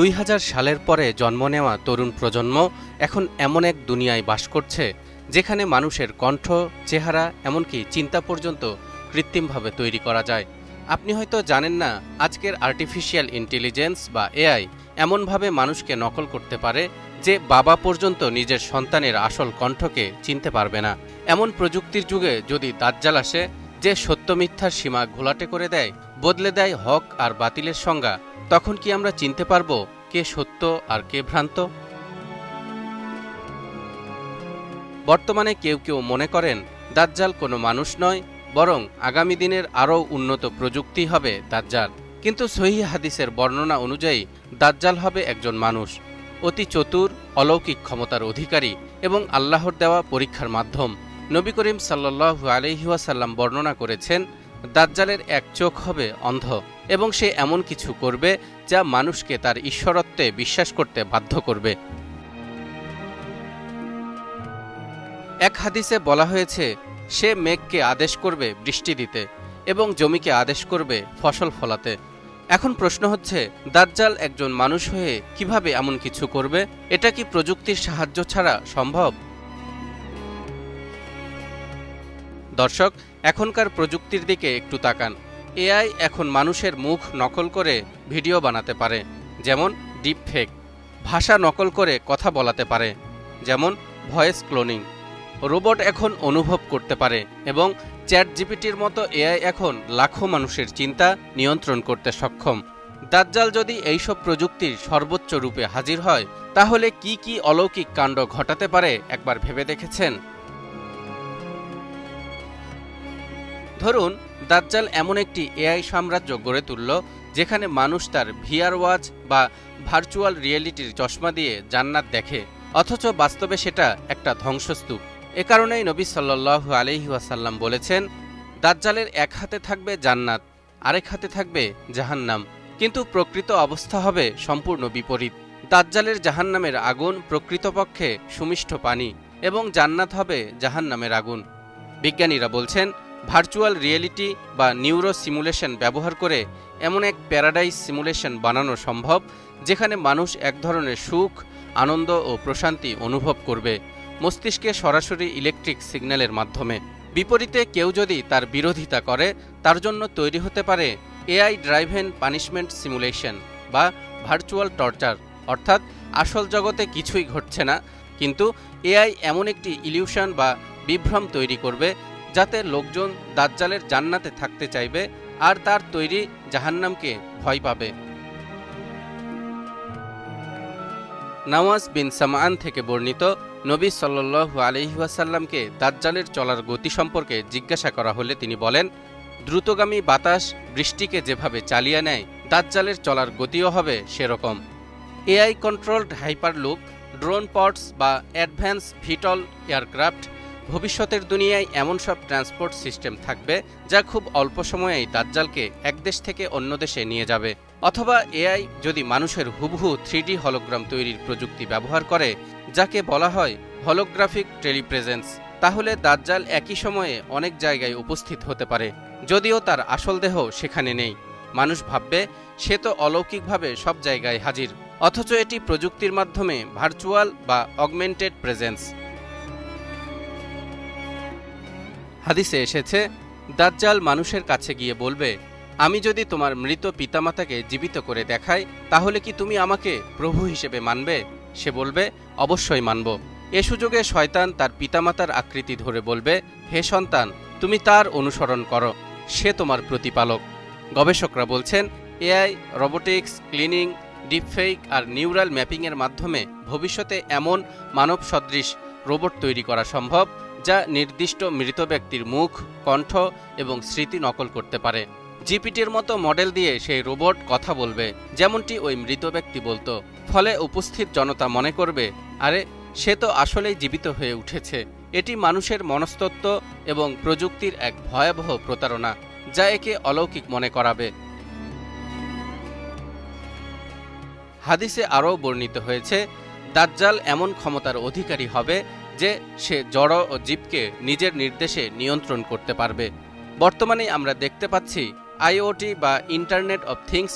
দুই হাজার সালের পরে জন্ম নেওয়া তরুণ প্রজন্ম এখন এমন এক দুনিয়ায় বাস করছে, যেখানে মানুষের কণ্ঠ, চেহারা, এমনকি চিন্তা পর্যন্ত কৃত্রিমভাবে তৈরি করা যায়। আপনি হয়তো জানেন না, আজকের আর্টিফিশিয়াল ইন্টেলিজেন্স বা এআই এমনভাবে মানুষকে নকল করতে পারে যে বাবা পর্যন্ত নিজের সন্তানের আসল কণ্ঠকে চিনতে পারবে না। এমন প্রযুক্তির যুগে যদি দাজ্জাল আসে যে সত্য মিথ্যার সীমা ঘোলাটে করে দেয়, বদলে দেয় হক আর বাতিলের সংজ্ঞা, তখন কি আমরা চিনতে পারব কে সত্য আর কে ভ্রান্ত? বর্তমানে কেউ কেউ মনে করেন, দাজ্জাল কোনো মানুষ নয়, বরং আগামী দিনের আরও উন্নত প্রযুক্তি হবে দাজ্জাল। কিন্তু সহি হাদিসের বর্ণনা অনুযায়ী, দাজ্জাল হবে একজন মানুষ, অতি চতুর, অলৌকিক ক্ষমতার অধিকারী এবং আল্লাহর দেওয়া পরীক্ষার মাধ্যম। নবী করিম সাল্লাহু আলহিহাসাল্লাম বর্ণনা করেছেন, দাজ্জালের এক চোখ হবে অন্ধ এবং সে এমন কিছু করবে যা মানুষকে তার ঈশ্বরত্বে বিশ্বাস করতে বাধ্য করবে। এক হাদিসে বলা হয়েছে, সে মেঘকে আদেশ করবে বৃষ্টি দিতে এবং জমিকে আদেশ করবে ফসল ফলাতে। এখন প্রশ্ন হচ্ছে, দাজ্জাল একজন মানুষ হয়ে কীভাবে এমন কিছু করবে? এটা কি প্রযুক্তির সাহায্য ছাড়া সম্ভব? দর্শক, এখনকার প্রযুক্তির দিকে একটু তাকান। এআই এখন মানুষের মুখ নকল করে ভিডিও বানাতে পারে, যেমন ডিপ ফেক ভাষা নকল করে কথা বলাতে পারে, যেমন ভয়েস ক্লোনিং। রোবট এখন অনুভব করতে পারে এবং চ্যাট জিপিটির মতো এআই এখন লাখো মানুষের চিন্তা নিয়ন্ত্রণ করতে সক্ষম। দাজ্জাল যদি এইসব প্রযুক্তির সর্বোচ্চ রূপে হাজির হয়, তাহলে কি কি অলৌকিক কাণ্ড ঘটাতে পারে একবার ভেবে দেখেছেন? ধরুন, দাজ্জাল এমন একটি এআই সাম্রাজ্য গড়ে তুলল, যেখানে মানুষ তার ভিআর ওয়াচ বা ভার্চুয়াল রিয়েলিটির চশমা দিয়ে জান্নাত দেখে, অথচ বাস্তবে সেটা একটা ধ্বংসস্তূপ। এ কারণেই নবী সাল্লাল্লাহু আলহি ওয়াসাল্লাম বলেছেন, দাজ্জালের এক হাতে থাকবে জান্নাত, আরেক হাতে থাকবে জাহান্নাম। কিন্তু প্রকৃত অবস্থা হবে সম্পূর্ণ বিপরীত। দাজ্জালের জাহান্নামের আগুন প্রকৃতপক্ষে সুমিষ্ঠ পানি, এবং জান্নাত হবে জাহান্নামের আগুন। বিজ্ঞানীরা বলছেন ভার্চুয়াল রিয়েলিটি বা নিউরো সিমুলেশন ব্যবহার করে এমন এক প্যারাডাইজ সিমুলেশন বানানো সম্ভব, যেখানে মানুষ এক ধরনের সুখ, আনন্দ ও প্রশান্তি অনুভব করবে, মস্তিষ্কে সরাসরি ইলেকট্রিক সিগন্যালের মাধ্যমে। বিপরীতে কেউ যদি তার বিরোধিতা করে, তার জন্য তৈরি হতে পারে এআই ড্রাইভেন পানিশমেন্ট সিমুলেশন বা ভার্চুয়াল টর্চার অর্থাৎ আসল জগতে কিছুই ঘটছে না, কিন্তু এআই এমন একটি ইলিউশন বা বিভ্রম তৈরি করবে যাতে লোকজন দাজ্জালের জান্নাতে থাকতে চাইবে আর তার তৈরি জাহান্নামকে ভয় পাবে। নওয়াজ বিন সামান থেকে বর্ণিত নবী সাল্লু আলহিহাসাল্লামকে দাজ্জালের চলার গতি সম্পর্কে জিজ্ঞাসা করা হলে তিনি বলেন, দ্রুতগামী বাতাস বৃষ্টিকে যেভাবে চালিয়ে নেয়, দাজ্জালের চলার গতিও হবে সেরকম। AI controlled hyperloop drone ports বা অ্যাডভান্স ভিটল এয়ারক্রাফট ভবিষ্যতের দুনিয়ায় এমন সব ট্রান্সপোর্ট সিস্টেম থাকবে যা খুব অল্প সময়েই দাজ্জালকে এক দেশ থেকে অন্য দেশে নিয়ে যাবে। অথবা এআই যদি মানুষের হুবহু থ্রিডি হলোগ্রাম তৈরির প্রযুক্তি ব্যবহার করে, যাকে বলা হয় হলোগ্রাফিক টেলিপ্রেজেন্স, তাহলে দাজ্জাল একই সময়ে অনেক জায়গায় উপস্থিত হতে পারে, যদিও তার আসল দেহ সেখানে নেই। মানুষ ভাববে, সে তো অলৌকিকভাবে সব জায়গায় হাজির, অথচ এটি প্রযুক্তির মাধ্যমে ভার্চুয়াল বা অগমেন্টেড প্রেজেন্স হাদিসে এসেছে, দাজ্জাল মানুষের কাছে গিয়ে বলবে, আমি যদি তোমার মৃত পিতামাতাকে জীবিত করে দেখাই, তাহলে কি তুমি আমাকে প্রভু হিসেবে মানবে সে বলবে, অবশ্যই মানব। এ সুযোগে শয়তান তার পিতামাতার আকৃতি ধরে বলবে, হে সন্তান, তুমি তার অনুসরণ করো, সে তোমার প্রতিপালক গবেষকরা বলছেন, এআই, রোবোটিক্স, ক্লিনিং ডিপফেক আর নিউরাল ম্যাপিংয়ের মাধ্যমে ভবিষ্যতে এমন মানব সদৃশ রোবট তৈরি করা সম্ভব। যা নির্দিষ্ট মৃত ব্যক্তির মুখ, কণ্ঠ এবং স্মৃতি নকল করতে পারে। জিপিটির মতো মডেল দিয়ে সেই রোবট কথা বলবে, যেমনটি ওই মৃত ব্যক্তি বলতো। ফলে উপস্থিত জনতা মনে করবে, আরে, সে তো আসলেই জীবিত হয়ে উঠেছে। এটি মানুষের মনস্তত্ত্ব এবং প্রযুক্তির এক ভয়াবহ প্রতারণা, যা একে অলৌকিক মনে করাবে। হাদিসে আরও বর্ণিত হয়েছে দাজ্জাল এমন ক্ষমতার অধিকারী হবে যে সে জড় ও জীবকে নিজের নির্দেশে নিয়ন্ত্রণ করতে পারবে। বর্তমানে আমরা দেখতে পাচ্ছি আইওটি বা ইন্টারনেট অব থিংস